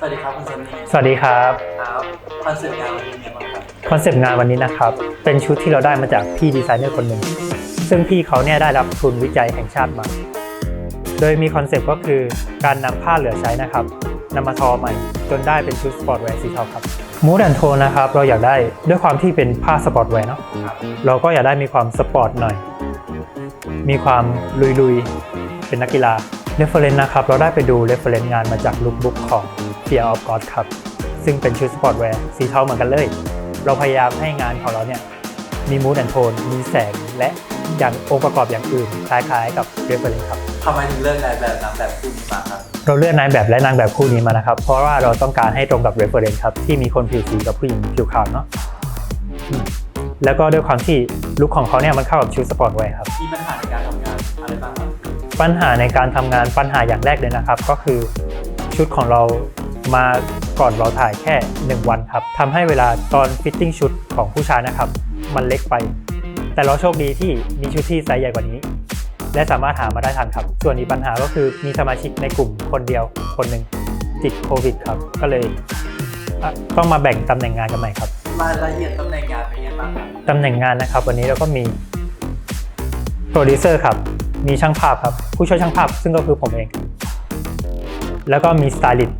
สวัสดีครับคุณซันนี่สวัสดีครับครับคอนเซ็ปต์งานวันนี้เป็นไงบ้างครับคอนเซปต์งานวันนี้นะครับ เป็นชุดที่เราได้มาจากพี่ดีไซเนอร์คนหนึ่ง ซึ่งพี่เขาเนี่ยได้รับทุนวิจัยแห่งชาติมา โดยมีคอนเซปต์ก็คือการนำผ้าเหลือใช้นะครับนำมาทอใหม่จนได้เป็นชุดสปอร์ตแวร์สีเทาครับมูดแอนโทนนะครับเราอยากได้ด้วยความที่เป็นผ้าสปอร์ตแวร์เนาะครับเราก็อยากได้มีความสปอร์ตหน่อย มีความลุยๆ เป็นนักกีฬา reference นะครับ เราได้ไปดู reference งานมาจากลุคบุ๊กของ Fear of God ครับ ซึ่งเป็นชุดสปอร์ตแวร์สีเทาเหมือนกันเลย เราพยายามให้งานของเราเนี่ยมีมูดแอนโทนมีแสงและอย่างองค์ประกอบอย่างอื่น คล้ายๆ กับ reference ครับทำไมถึงเลือกนายแบบนางแบบคู่นี้มาครับเราเลือกนายแบบและนางแบบคู่นี้มานะครับ เพราะว่าเราต้องการให้ตรงกับ reference ครับที่มีคนผิวสีกับผู้หญิงผิวขาวเนาะอืมแล้วก็ด้วยความที่ลุคของเขาเนี่ยมันเข้ากับชุดสปอร์ตแวร์ครับมีปัญหาในการทำงานอะไรบ้างครับปัญหาในการทำงานปัญหาอย่างแรกเลยนะครับ ก็คือชุดของเรา มาก่อนเราถ่ายแค่ 1 วันครับทำให้เวลาตอนฟิตติ้งชุดของผู้ชายนะครับ มันเล็กไป แต่เราโชคดีที่มีชุดที่ไซส์ใหญ่กว่านี้ และสามารถหามาได้ทันครับ ส่วนอีกปัญหาก็คือมีสมาชิกในกลุ่มคนเดียวคนหนึ่งติดโควิดครับ ก็เลยอะต้องมาแบ่งตำแหน่งงานกันใหม่ครับรายละเอียดตำแหน่งงานเป็นไงบ้างครับตำแหน่งงานนะครับ วันนี้เราก็มีโปรดิวเซอร์ครับ มีช่างภาพครับ ผู้ช่วยช่างภาพซึ่งก็คือผมเอง แล้วก็มีสไตลิสต์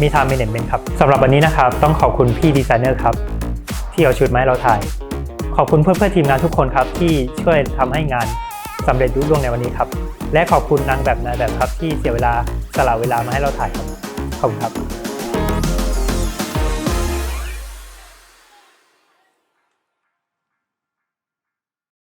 มีทามเมนเมนครับสำหรับวันนี้นะครับ ต้องขอบคุณพี่ดีไซเนอร์ครับ ที่เอาชุดมาให้เราถ่าย ขอบคุณเพื่อนเพื่อทีมงานทุกคนครับที่ช่วยทำให้งานสำเร็จรุ่ร่วงในวันนี้ครับ และขอบคุณนางแบบนายแบบครับที่เสียเวลาสละเวลามาให้เราถ่ายครับขอบคุณครับ